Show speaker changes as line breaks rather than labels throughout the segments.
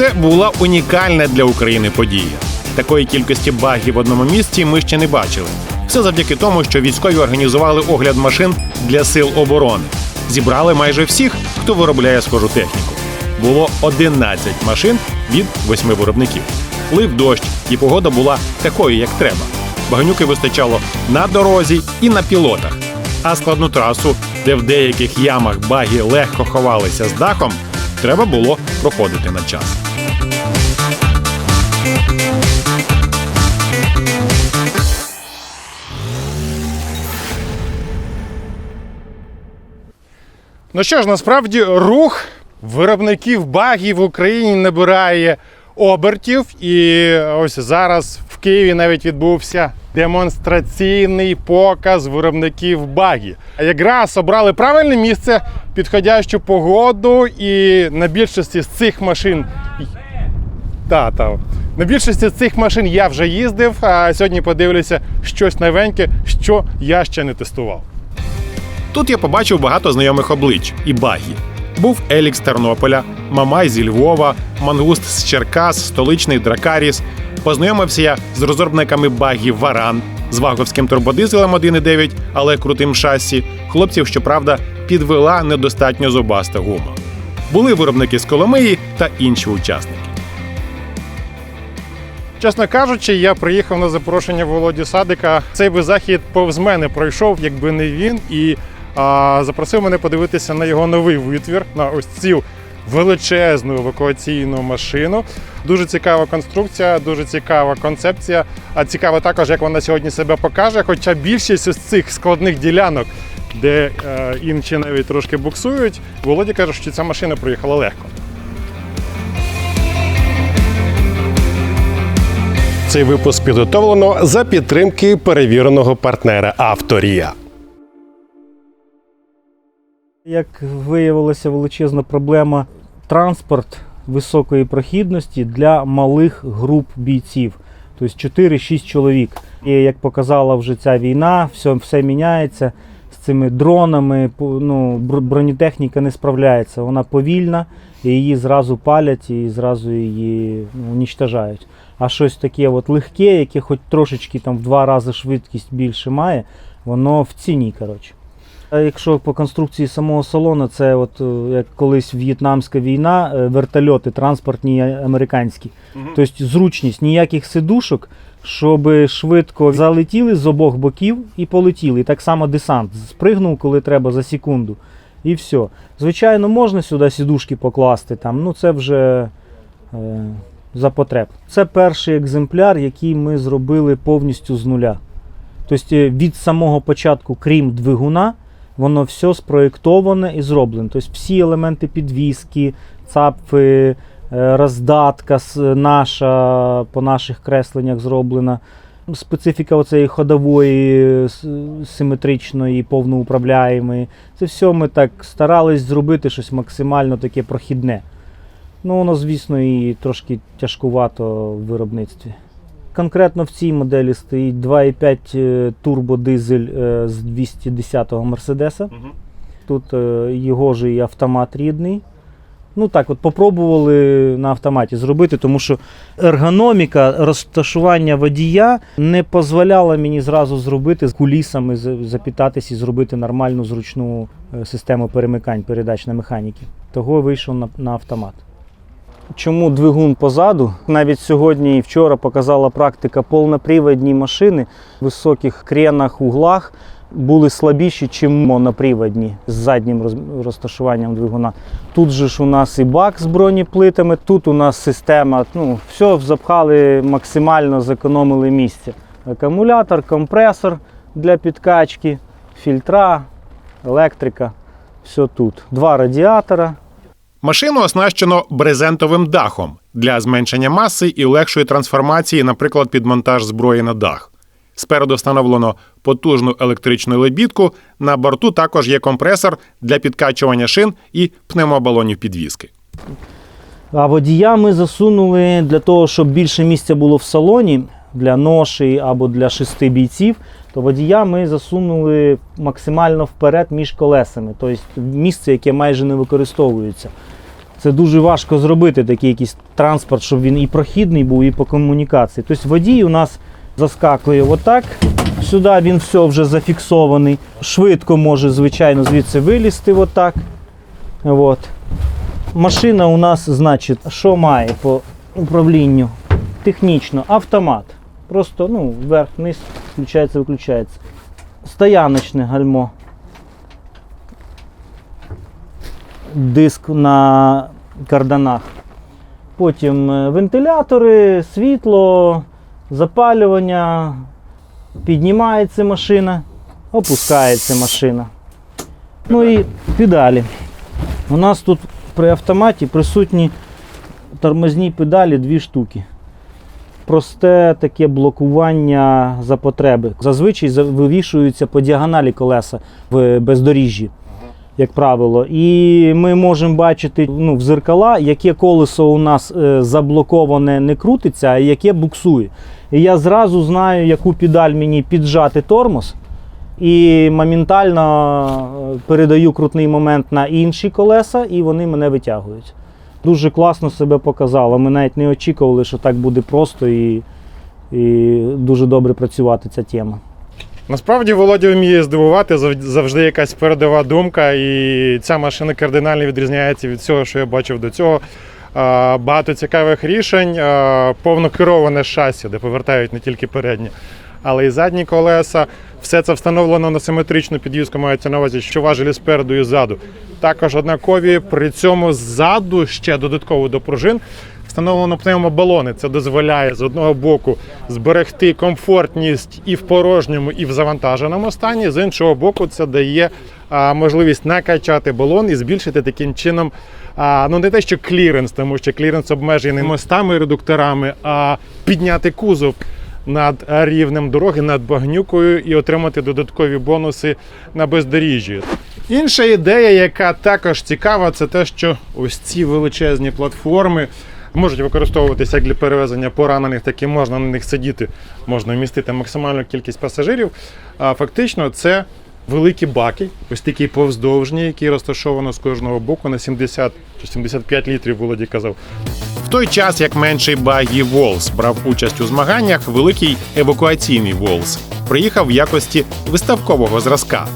Це була унікальна для України подія. Такої кількості багів в одному місці ми ще не бачили. Все завдяки тому, що військові організували огляд машин для сил оборони. Зібрали майже всіх, хто виробляє схожу техніку. Було 11 машин від восьми виробників. Лив дощ, і погода була такою, як треба. Багнюки вистачало на дорозі і на пілотах. А складну трасу, де в деяких ямах баги легко ховалися з дахом, треба було проходити на час.
Ну що ж, насправді рух виробників багів в Україні набирає обертів. І ось зараз в Києві навіть відбувся демонстраційний показ виробників багів. А Якраз обрали правильне місце, підходящу погоду, і на більшості з цих машин. Та, та. На більшості цих машин я вже їздив, а сьогодні подивлюся щось новеньке, що я ще не тестував.
Тут я побачив багато знайомих облич і багі. Був Елік з Тернополя, Мамай зі Львова, Мангуст з Черкас, столичний Дракаріс. Познайомився я з розробниками багів Варан, з ваговським турбодизелем 1.9, але крутим шасі. Хлопців, щоправда, підвела недостатньо зубаста гума. Були виробники з Коломиї та інші учасники.
Чесно кажучи, я приїхав на запрошення Володі Садика. Цей би захід повз мене пройшов, якби не він, і запросив мене подивитися на його новий витвір, на ось цю величезну евакуаційну машину. Дуже цікава конструкція, дуже цікава концепція. А цікаво також, як вона сьогодні себе покаже. Хоча більшість із цих складних ділянок, де е, інші навіть трошки буксують, Володі каже, що ця машина проїхала легко.
Цей випуск підготовлено за підтримки перевіреного партнера Авторія.
Як виявилася величезна проблема транспорт високої прохідності для малих груп бійців, тобто 4-6 чоловік. І як показала вже ця війна, все, все міняється з цими дронами. Ну, бронетехніка не справляється. Вона повільна, і її зразу палять і зразу її ну, унічтожають. А щось таке от легке, яке хоч трошечки там в два рази швидкість більше має, воно в ціні. коротше. А Якщо по конструкції самого салону, це от е, як колись в'єтнамська війна, е, вертольоти транспортні американські. Тобто зручність, ніяких сидушок, щоб швидко залетіли з обох боків і полетіли. І так само десант. Спригнув, коли треба за секунду. І все. Звичайно, можна сюди сідушки покласти, там, ну це вже е, за потреб. Це перший екземпляр, який ми зробили повністю з нуля. Тобто е, від самого початку, крім двигуна, воно все спроєктоване і зроблено. Тобто всі елементи підвіски, цапфи, е, роздатка наша по наших кресленнях зроблена. Специфіка оцеї ходової, симетричної, повноуправляємої. Це все ми так старались зробити щось максимально таке прохідне. Ну, воно, звісно, і трошки тяжкувато в виробництві. Конкретно в цій моделі стоїть 2,5 е, турбодизель е, з 210-го Мерседеса. Тут е, його ж і автомат рідний. Ну так, от попробували на автоматі зробити, тому що ергономіка розташування водія не дозволяла мені зразу зробити з кулісами запітатись і зробити нормальну зручну систему перемикань передач на механіки. Того вийшов на, на автомат. Чому двигун позаду? Навіть сьогодні і вчора показала практика повноприводні машини в високих кренах, углах були слабіші, ніж моноприводні з заднім розташуванням двигуна. Тут же ж у нас і бак з бронеплитами, тут у нас система, ну, все запхали максимально, зекономили місце. Акумулятор, компресор для підкачки, фільтра, електрика. Все тут. Два радіатора,
Машину оснащено брезентовим дахом для зменшення маси і легшої трансформації, наприклад, під монтаж зброї на дах. Спереду встановлено потужну електричну лебідку. На борту також є компресор для підкачування шин і пневмобалонів підвіски.
А водія ми засунули для того, щоб більше місця було в салоні для ноші або для шести бійців, то водія ми засунули максимально вперед між колесами, тобто місце, яке майже не використовується. Це дуже важко зробити такий якийсь транспорт, щоб він і прохідний був, і по комунікації. Тобто водій у нас заскакує отак. Сюди він все вже зафіксований. Швидко може, звичайно, звідси вилізти отак. От. Машина у нас, значить, що має по управлінню? Технічно, автомат. Просто ну, вверх-вниз, включається, виключається. Стояночне гальмо. Диск на карданах. Потім е, вентилятори, світло, запалювання. Піднімається машина, опускається машина. Ну і педалі. У нас тут при автоматі присутні тормозні педалі дві штуки. Просте таке блокування за потреби. Зазвичай вивішуються по діагоналі колеса в бездоріжжі, як правило. І ми можемо бачити ну, в зеркала, яке колесо у нас е, заблоковане не крутиться, а яке буксує. І я зразу знаю, яку педаль мені піджати тормоз. І моментально е, передаю крутний момент на інші колеса, і вони мене витягують. Дуже класно себе показало. Ми навіть не очікували, що так буде просто і, і дуже добре працювати ця тема.
Насправді Володя вміє здивувати зав- завжди якась передова думка, і ця машина кардинально відрізняється від всього, що я бачив до цього. Багато цікавих рішень, а, повнокероване шасі, де повертають не тільки передні, але й задні колеса. Все це встановлено на симетричну підвізку, мається на увазі, що важелі спереду і ззаду. Також однакові. При цьому ззаду ще додатково до пружин встановлено пневмобалони. Це дозволяє з одного боку зберегти комфортність і в порожньому, і в завантаженому стані. З іншого боку, це дає а, можливість накачати балон і збільшити таким чином. А, ну не те, що кліренс, тому що кліренс обмежений мостами редукторами, а підняти кузов над рівнем дороги, над багнюкою і отримати додаткові бонуси на бездоріжжі. Інша ідея, яка також цікава, це те, що ось ці величезні платформи можуть використовуватися як для перевезення поранених, так і можна на них сидіти, можна вмістити максимальну кількість пасажирів. А фактично це великі баки, ось такі повздовжні, які розташовано з кожного боку на 70 чи 75 літрів, Володі казав.
Той час, як менший багі Волс брав участь у змаганнях, великий евакуаційний Волс приїхав в якості виставкового зразка.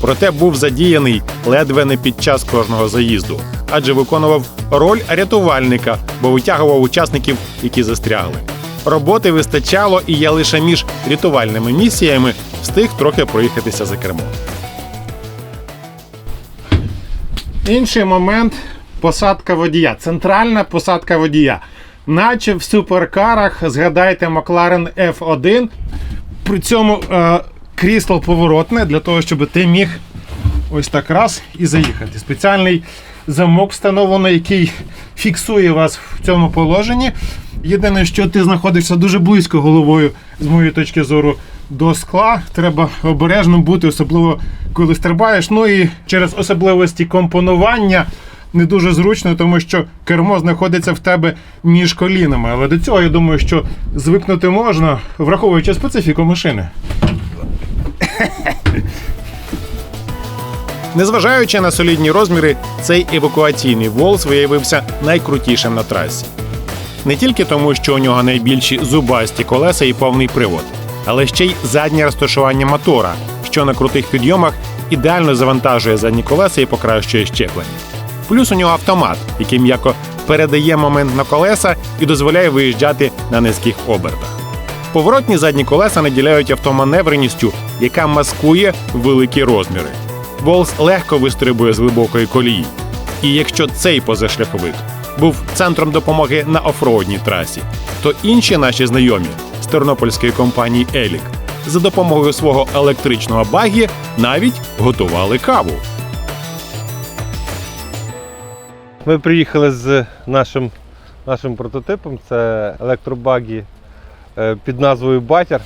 Проте був задіяний ледве не під час кожного заїзду, адже виконував роль рятувальника, бо витягував учасників, які застрягли. Роботи вистачало, і я лише між рятувальними місіями встиг трохи проїхатися за кермо.
Інший момент посадка водія. Центральна посадка водія. Наче в суперкарах, згадайте McLaren F1. При цьому е, крісло поворотне для того, щоб ти міг ось так раз і заїхати. Спеціальний замок встановлено, який фіксує вас в цьому положенні. Єдине, що ти знаходишся дуже близько головою, з моєї точки зору, до скла. Треба обережно бути, особливо коли стрибаєш. Ну і через особливості компонування не дуже зручно, тому що кермо знаходиться в тебе між колінами. Але до цього я думаю, що звикнути можна, враховуючи специфіку машини.
Незважаючи на солідні розміри, цей евакуаційний Волс виявився найкрутішим на трасі. Не тільки тому, що у нього найбільші зубасті колеса і повний привод, але ще й заднє розташування мотора, що на крутих підйомах ідеально завантажує задні колеса і покращує щеплення. Плюс у нього автомат, який м'яко передає момент на колеса і дозволяє виїжджати на низьких обертах. Поворотні задні колеса наділяють автоманевреністю, яка маскує великі розміри. Волс легко вистрибує з глибокої колії. І якщо цей позашляховик був центром допомоги на офроудній трасі, то інші наші знайомі з тернопільської компанії Елік за допомогою свого електричного багі навіть готували каву.
Ми приїхали з нашим, нашим прототипом, це електробагі е, під назвою Батір.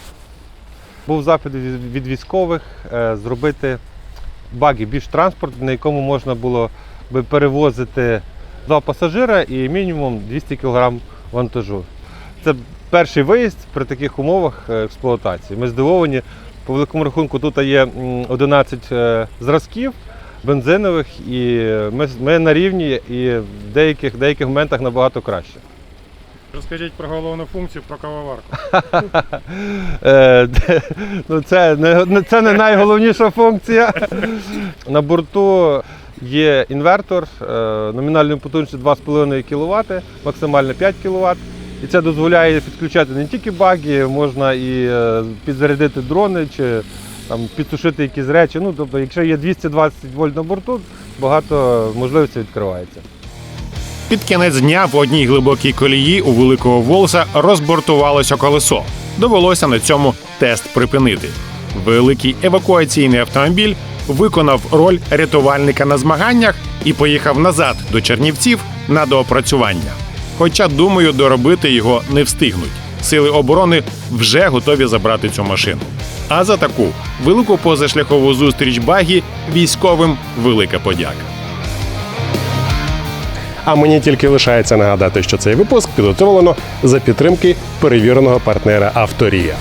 Був запит від, військових е, зробити багі, більш транспорт, на якому можна було би перевозити два пасажира і мінімум 200 кг вантажу. Це перший виїзд при таких умовах е, експлуатації. Ми здивовані. По великому рахунку тут є 11 е, зразків. Бензинових, і ми, ми на рівні і в деяких, деяких моментах набагато краще.
Розкажіть про головну функцію про кавоварку.
Е, ну, це, не, це не найголовніша функція. На борту є інвертор е, номінальною потужністю 2,5 кВт, максимально 5 кВт. І це дозволяє підключати не тільки баги, можна і е, підзарядити дрони чи там, підсушити якісь речі. Ну, тобто, якщо є 220 вольт на борту, багато можливостей відкривається.
Під кінець дня в одній глибокій колії у великого волса розбортувалося колесо. Довелося на цьому тест припинити. Великий евакуаційний автомобіль виконав роль рятувальника на змаганнях і поїхав назад до Чернівців на доопрацювання. Хоча, думаю, доробити його не встигнуть. Сили оборони вже готові забрати цю машину. А за таку велику позашляхову зустріч багі військовим велика подяка.
А мені тільки лишається нагадати, що цей випуск підготовлено за підтримки перевіреного партнера Авторія.